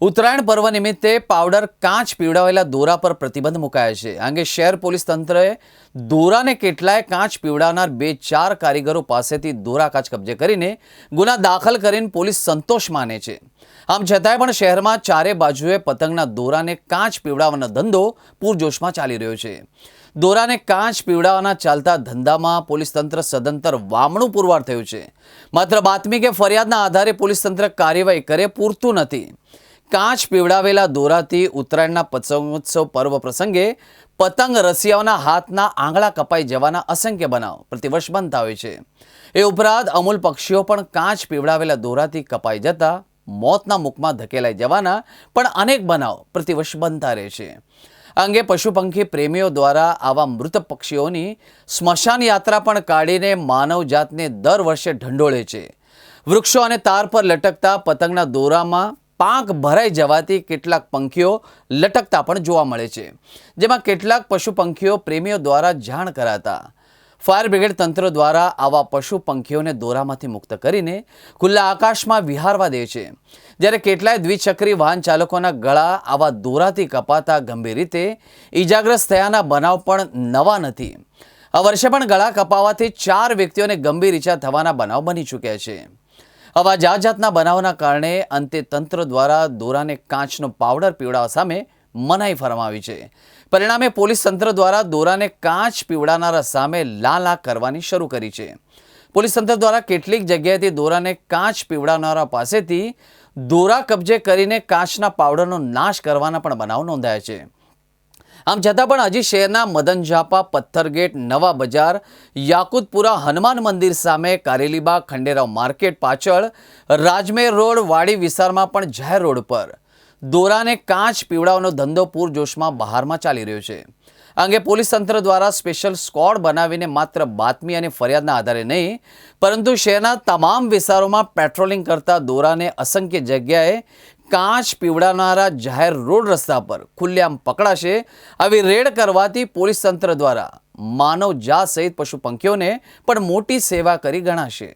ઉત્તરાયણ પર્વ નિમિત્તે પાવડર કાચ પીવડાવેલા દોરા પર પ્રતિબંધ મુકાયો છે. આ શહેર પોલીસ તંત્રએ દોરાને કેટલાય કાચ પીવડાવનાર બે ચાર કારીગરો પાસેથી દોરા કાચ કબજે કરીને ગુના દાખલ કરીને પોલીસ સંતોષ માને છે. આમ છતાંય પણ શહેરમાં ચારે બાજુએ પતંગના દોરાને કાચ પીવડાવવાનો ધંધો પૂરજોશમાં ચાલી રહ્યો છે. દોરાને કાચ પીવડાવવાના ચાલતા ધંધામાં પોલીસ તંત્ર સદંતર વામણું પુરવાર થયું છે. માત્ર બાતમી કે ફરિયાદના આધારે પોલીસ તંત્ર કાર્યવાહી કરે પૂરતું નથી. કાચ પીવડાવેલા દોરાથી ઉત્તરાયણના પતંગોત્સવ પર્વ પ્રસંગે પતંગ રસિયાઓના હાથના આંગળા કપાઈ જવાના અસંખ્ય બનાવ પ્રતિવર્ષ બનતા હોય છે. એ ઉપરાંત અમૂલ પક્ષીઓ પણ કાચ પીવડાવેલા દોરાથી કપાઈ જતા મોતના મુખમાં ધકેલાઈ જવાના પણ અનેક બનાવ પ્રતિવર્ષ બનતા રહે છે. આ અંગે પશુ પંખી પ્રેમીઓ દ્વારા આવા મૃત પક્ષીઓની સ્મશાન યાત્રા પણ કાઢીને માનવજાતને દર વર્ષે ઢંઢોળે છે. વૃક્ષો અને તાર પર લટકતા પતંગના દોરામાં પાંખ ભરાઈ જવાથી કેટલાક પંખીઓ લટકતા પણ જોવા મળે છે. જેમાં કેટલાક પશુ પંખીઓ પ્રેમીઓ દ્વારા જાણ કરાતા. ફાયર બ્રિગેડ તંત્ર દ્વારા આવા પશુ પંખીઓને દોરામાંથી મુક્ત કરીને ખુલ્લા આકાશમાં વિહારવા દે છે. જ્યારે કેટલાય દ્વિચક્રી વાહન ચાલકોના ગળા આવા દોરાથી કપાતા ગંભીર રીતે ઈજાગ્રસ્ત થયાના બનાવ પણ નવા નથી. આ વર્ષે પણ ગળા કપાવાથી ચાર વ્યક્તિઓને ગંભીર ઈજા થવાના બનાવ બની ચૂક્યા છે. આવા જાત જાતના બનાવના કારણે અંતે તંત્ર દ્વારા દોરાને કાચનો પાવડર પીવડાવવા સામે મનાઈ ફરમાવી છે. પરિણામે પોલીસ તંત્ર દ્વારા દોરાને કાચ પીવડાવનારા સામે લાલા કરવાની શરૂ કરી છે. પોલીસ તંત્ર દ્વારા કેટલીક જગ્યાએથી દોરાને કાચ પીવડાવનારા પાસેથી દોરા કબજે કરીને કાચના પાવડરનો નાશ કરવાના પણ બનાવ નોંધાયા છે. આમ છતાં પણ હજી શહેરના મદન ઝાપા, પથ્થરગેટ, નવા બજાર, યાકુતપુરા હનુમાન મંદિર સામે કારેલીબાગ ખંડેરાવ માર્કેટ પાછળ રાજમેર રોડ વાડી વિસ્તારમાં પણ જાહેર રોડ પર. દોરાને કાચ પીવડાવવાનો ધંધો પૂરજોશમાં બહારમાં ચાલી રહ્યો છે. અંગે પોલીસ તંત્ર દ્વારા સ્પેશિયલ સ્કોડ બનાવીને માત્ર બાતમી અને ફરિયાદના આધારે નહીં, પરંતુ શહેરના તમામ વિસ્તારોમાં પેટ્રોલિંગ કરતા દોરાને અસંખ્ય જગ્યાએ કાચ પીવડાવનારા જાહેર રોડ રસ્તા પર ખુલ્લેઆમ પકડાશે આવી રેડ કરવાથી પોલીસ તંત્ર દ્વારા માનવ જાત સહિત પશુ પંખીઓને પણ મોટી સેવા કરી ગણાશે.